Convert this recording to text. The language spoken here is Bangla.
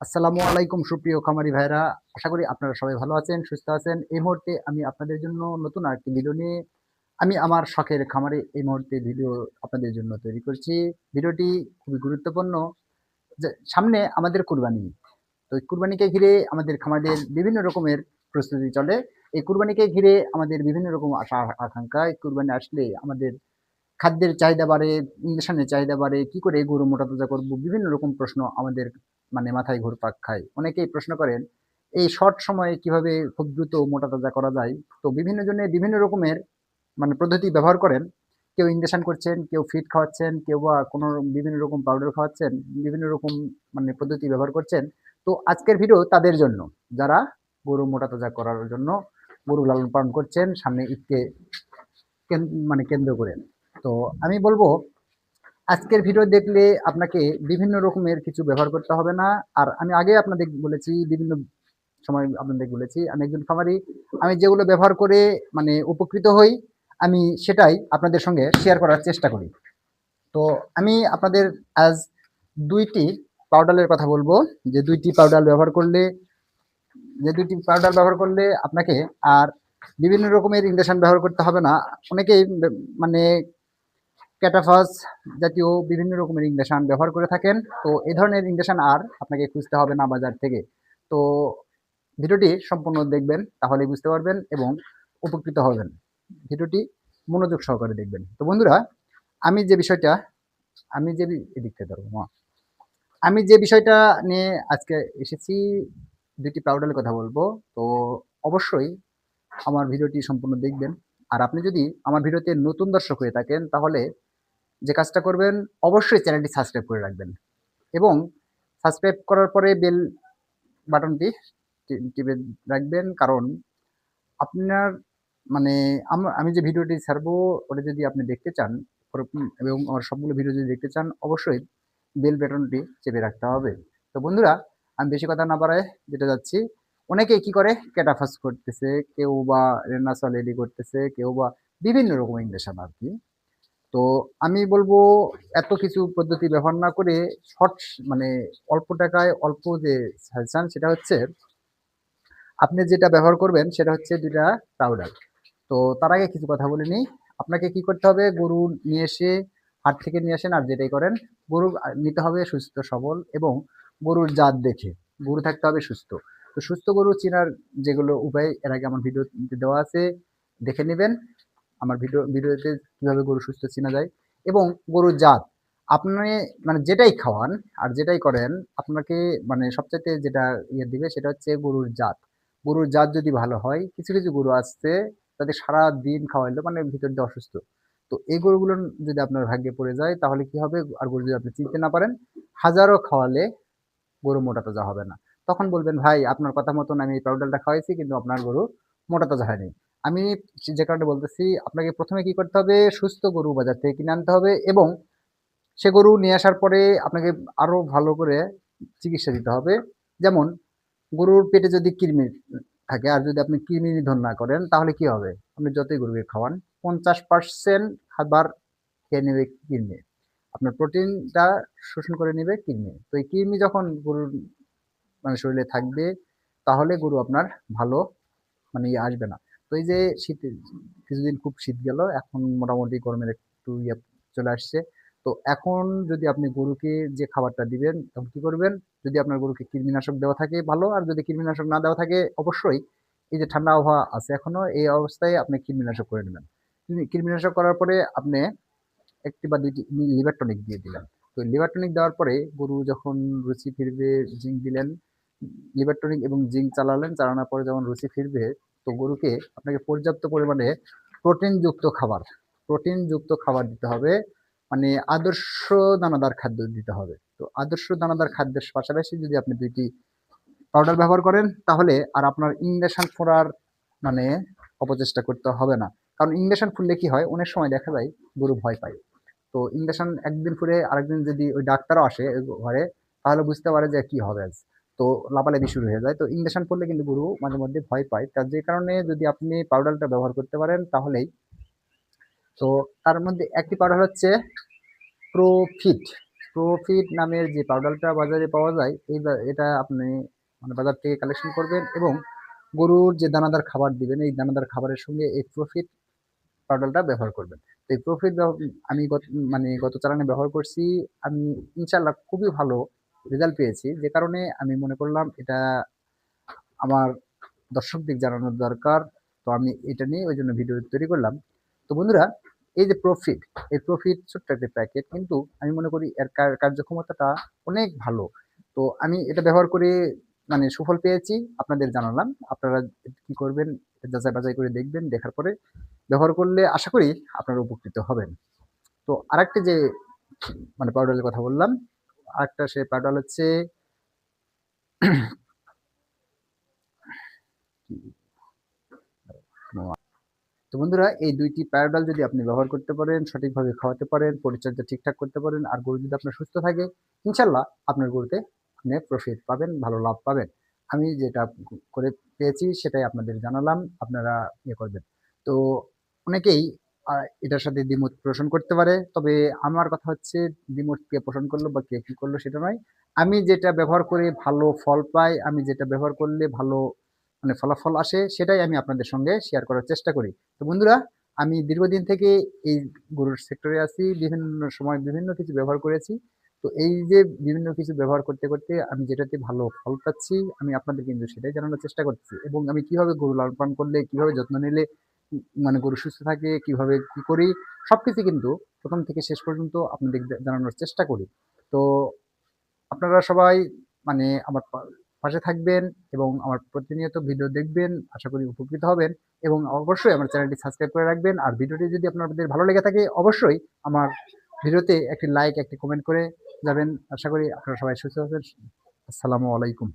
আসসালামু আলাইকুম, সুপ্রিয় খামারি ভাইরা আশা করি আপনারা সবাই ভালো আছেন, সুস্থ আছেন। এই মুহূর্তে আমি আপনাদের জন্য নতুন আরেকটি ভিডিও নিয়ে আমি আমার শখের খামারে এই মুহূর্তে ভিডিও আপনাদের জন্য তৈরি করছি। ভিডিওটি খুবই গুরুত্বপূর্ণ। যে, সামনে আমাদের কুরবানি। তো এই কুরবানিকে ঘিরে আমাদের খামারদের বিভিন্ন রকমের প্রস্তুতি চলে। এই কুরবানিকে ঘিরে আমাদের বিভিন্ন রকম আশা, আকাঙ্ক্ষা। এই কুরবানি আসলে আমাদের খাদ্যের চাহিদা বাড়ে ইঞ্জেকশনের চাহিদা বাড়ে, কি করে গরু মোটা তাজা করব? বিভিন্ন রকম প্রশ্ন আমাদের মানে মাথায় ঘুরপাক খায়। অনেকেই প্রশ্ন করেন, এই শর্ট সময়ে কীভাবে খুব দ্রুত মোটা তাজা করা যায়? তো বিভিন্ন জনে বিভিন্ন রকমের মানে পদ্ধতি ব্যবহার করেন। কেউ ইঞ্জেকশন করছেন, কেউ ফিড খাওয়াচ্ছেন, কেউ বা কোনো বিভিন্ন রকম পাউডার খাওয়াচ্ছেন, বিভিন্ন রকম মানে পদ্ধতি ব্যবহার করছেন। তো আজকের ভিডিও তাদের জন্য। যারা গরু মোটা তাজা করার জন্য গরু লালন পালন করছেন, সামনে ঈদকে মানে কেন্দ্র করে। তো আমি বলব, আজকের ভিডিও দেখলে আপনাকে বিভিন্ন রকমের কিছু ব্যবহার করতে হবে না। আর আমি আগে আপনাদের বলেছি, বিভিন্ন সময় আপনাদের বলেছি, আমি একজন খামারি, আমি যেগুলো ব্যবহার করে মানে উপকৃত হই, আমি সেটাই আপনাদের সঙ্গে শেয়ার করার চেষ্টা করি। তো আমি আপনাদের আজ দুইটি পাউডারের কথা বলব। যে দুইটি পাউডার ব্যবহার করলে, যে দুইটি পাউডার ব্যবহার করলে আপনাকে আর বিভিন্ন রকমের ইঞ্জেকশন ব্যবহার করতে হবে না। অনেকেই মানে ক্যাটাফাস জাতীয় বিভিন্ন রকমের ইঞ্জেকশন ব্যবহার করে থাকেন। তো এই ধরনের ইঞ্জেকশন আর আপনাকে খুঁজতে হবে না বাজার থেকে। তো ভিডিওটি সম্পূর্ণ দেখবেন তাহলে বুঝতে পারবেন এবং উপকৃত হবেন। ভিডিওটি মনোযোগ সহকারে দেখবেন। তো বন্ধুরা, আমি যে বিষয়টা, আমি যে বি- এদিক থেকে ধরবো মা। আমি যে বিষয়টা নিয়ে আজকে এসেছি দুটি পাউডারের কথা বলব। তো অবশ্যই আমার ভিডিওটি সম্পূর্ণ দেখবেন। আর আপনি যদি আমার ভিডিওতে নতুন দর্শক হয়ে থাকেন, তাহলে যে কাজটা করবেন, অবশ্যই চ্যানেলটি সাবস্ক্রাইব করে রাখবেন। এবং সাবস্ক্রাইব করার পরে বেল বাটনটি টিপে রাখবেন। কারণ আপনার মানে আম- যে ভিডিওটি ছাড়বো, ওটা যদি আপনি দেখতে চান এবং আমার সবগুলো ভিডিও যদি দেখতে চান, অবশ্যই বেল বাটনটি চেপে রাখতে হবে। তো বন্ধুরা, আমি বেশি কথা না বাড়ায় যেটা যাচ্ছি, অনেকে কি করে? ক্যাটাফাস করতেছে, কেউ বা রেনাসল এডি করতেছে, কেউ বা বিভিন্ন রকম ইঞ্জেকশন আর কি। তো আমি বলব, এত কিছু পদ্ধতি ব্যবহার না করে শর্ট মানে অল্প টাকায় অল্প যে সাজেশন সেটা হচ্ছে, আপনি যেটা ব্যবহার করবেন সেটা হচ্ছে দুটা পাউডার তো তার আগে কিছু কথা বলে নিই। আপনাকে কি করতে হবে? গরু নিয়ে এসে হাট থেকে নিয়ে আসেন আর যেটাই করেন, গরু নিতে হবে সুস্থ, সবল এবং গরুর জাত দেখে। গরু থাকতে হবে সুস্থ। তো সুস্থ গরু চেনার যেগুলো উপায়, এর আগে আমার ভিডিও দেওয়া আছে, দেখে নেবেন। আমার ভিডিও, ভিডিওতে কীভাবে গরু সুস্থ চেনা যায়। এবং গরুর জাত, আপনি মানে যেটাই খাওয়ান আর যেটাই করেন, আপনাকে মানে সবচাইতে যেটা ইয়ে দিবে সেটা হচ্ছে গরুর জাত। গরুর জাত যদি ভালো হয়, কিছু কিছু গরু আসছে তাদের সারা দিন খাওয়াইলো মানে ভিতর দিয়ে অসুস্থ। তো এই গরুগুলো যদি আপনার ভাগ্যে পড়ে যায়, তাহলে কি হবে? আর গরু যদি আপনি চিনতে না পারেন, হাজারো খাওয়ালে গরু মোটা তাজা হবে না। তখন বলবেন, ভাই, আপনার কথা মতন আমি এই পাউডারটা খাওয়াইছি, কিন্তু আপনার গরু মোটা তাজা হয়নি। আমি যে কারণে বলতেছি, আপনাকে প্রথমে কি করতে হবে? সুস্থ গরু বাজার থেকে কিনে আনতে হবে এবং সে গরু নিয়ে আসার পরে আপনাকে আরও ভালো করে চিকিৎসা দিতে হবে। যেমন, গরুর পেটে যদি কৃমি থাকে আর যদি আপনি কৃমি নিধন না করেন, তাহলে কি হবে? আপনি যতই গরুকে খাওয়ান, পঞ্চাশ পার্সেন্ট খাবার খেয়ে নেবে কৃমি। আপনার প্রোটিনটা শোষণ করে নেবে কৃমি। তো এই কৃমি যখন গরুর মানে শরীরে থাকবে, তাহলে গরু আপনার ভালো মানে ইয়ে আসবে না। তো এই যে শীত, কিছুদিন খুব শীত গেল, এখন মোটামুটি গরমের একটু ইয়ে চলে আসছে। তো এখন যদি আপনি গরুকে যে খাবারটা দিবেন, তখন কি করবেন? যদি আপনার গরুকে কৃমিনাশক দেওয়া থাকে, ভালো। আর যদি কৃমিনাশক না দেওয়া থাকে, অবশ্যই এই যে ঠান্ডা আবহাওয়া আছে এখনও, এই অবস্থায় আপনি কৃমিনাশক করে নেবেন। কৃমিনাশক করার পরে আপনি একটি বা দুইটি লিভার টনিক দিয়ে দিলেন। তো লিভার টনিক দেওয়ার পরে গরু যখন রুচি ফিরবে, জিঙ্ক দিলেন লিভার টনিক এবং জিঙ্ক চালালেন, চালানোর পরে যখন রুচি ফিরবে তো গরুকে আপনাকে পর্যাপ্ত পরিমাণে প্রোটিনযুক্ত খাবার প্রোটিনযুক্ত খাবার দিতে হবে। মানে আদর্শ দানাদার খাদ্য দিতে হবে। তো আদর্শ দানাদার খাদ্যের পাশাপাশি যদি আপনি দুইটি পাউডার ব্যবহার করেন, তাহলে আর আপনার ইঞ্জেকশন ফোড়ার মানে অপচেষ্টা করতে হবে না। কারণ ইঞ্জেকশন ফুললে কি হয়? অনেক সময় দেখা যায় গরু ভয় পায়। তো ইঞ্জেকশন একদিন ফুলে আরেকদিন যদি ওই ডাক্তারও আসে ঘরে, তাহলে বুঝতে পারে যে কি হবে আজ। তো লাপালাপি শুরু হয়ে যায়। তো ইঞ্জেকশন করলে কিন্তু গরু মাঝে মধ্যে ভয় পায়। তার যে কারণে যদি আপনি পাউডারটা ব্যবহার করতে পারেন তাহলেই। তো তার মধ্যে একটি পাউডার হচ্ছে প্রোফিট। প্রফিট নামের যে পাউডারটা বাজারে পাওয়া যায়, এই এটা আপনি মানে বাজার থেকে কালেকশন করবেন এবং গরুর যে দানাদার খাবার দিবেন, এই দানাদার খাবারের সঙ্গে এই প্রফিট পাউডারটা ব্যবহার করবেন। তো এই প্রফিট আমি গত মানে গত চালানে ব্যবহার করছি। আমি ইনশাল্লাহ খুবই ভালো রেজাল্ট পেয়েছি। যে কারণে আমি মনে করলাম এটা আমার দর্শকদের জানানোর দরকার। তো আমি এটা নিয়ে ওই জন্য ভিডিও তৈরি করলাম। তো বন্ধুরা, এই যে প্রফিট এই প্রফিট ছোট্ট একটা প্যাকেট কিন্তু আমি মনে করি এর কার- কার্যক্ষমতাটা অনেক ভালো। তো আমি এটা ব্যবহার করে মানে সুফল পেয়েছি, আপনাদের জানালাম। আপনারা কি করবেন যাচাই বাছাই করে দেখবেন, দেখার পরে ব্যবহার করলে আশা করি আপনারা উপকৃত হবেন। তো আরেকটি যে মানে পাউডারের কথা বললাম আরেকটা সে পাউডার হচ্ছে। তো বন্ধুরা, এই দুইটি প্যারাডল যদি আপনি ব্যবহার করতে পারেন, সঠিকভাবে খাওয়াতে পারেন, পরিচর্যা ঠিকঠাক করতে পারেন, আর গরু যদি আপনার সুস্থ থাকে ইনশাল্লাহ আপনার গরুতে আপনি প্রফিট পাবেন, ভালো লাভ পাবেন। আমি যেটা করে পেয়েছি, সেটাই আপনাদের জানালাম, আপনারা ইয়ে করবেন। তো অনেকেই এটার সাথে দ্বিমত পোষণ করতে পারে। তবে আমার কথা হচ্ছে, দ্বিমত কে পোষণ করল বা কে কি করল সেটা নয়। আমি যেটা ব্যবহার করে ভালো ফল পাই, আমি যেটা ব্যবহার করলে ভালো মানে ফলাফল আসে, সেটাই আমি আপনাদের সঙ্গে শেয়ার করার চেষ্টা করি। তো বন্ধুরা, আমি দীর্ঘদিন থেকে এই গরুর সেক্টরে আছি, বিভিন্ন সময় বিভিন্ন কিছু ব্যবহার করেছি। তো এই যে বিভিন্ন কিছু ব্যবহার করতে করতে আমি যেটাতে ভালো ফল পাচ্ছি, আমি আপনাদের কিন্তু সেটাই জানানোর চেষ্টা করছি। এবং আমি কীভাবে গরু লালন পালন করলে, কীভাবে যত্ন নিলে মানে গরু সুস্থ থাকে, কীভাবে কি করি, সবকিছু কিন্তু প্রথম থেকে শেষ পর্যন্ত আপনাদের জানানোর চেষ্টা করি। তো আপনারা সবাই মানে আমার পাশে থাকবেন এবং আমার প্রতিনিয়ত ভিডিও দেখবেন, আশা করি উপকৃত হবেন এবং অবশ্যই আমার চ্যানেলটি সাবস্ক্রাইব করে রাখবেন। আর ভিডিওটি যদি আপনাদের ভালো লেগে থাকে, অবশ্যই আমার ভিডিওতে একটি লাইক, একটি কমেন্ট করে যাবেন। আশা করি আপনারা সবাই সুস্থ আছেন। আসসালামু আলাইকুম।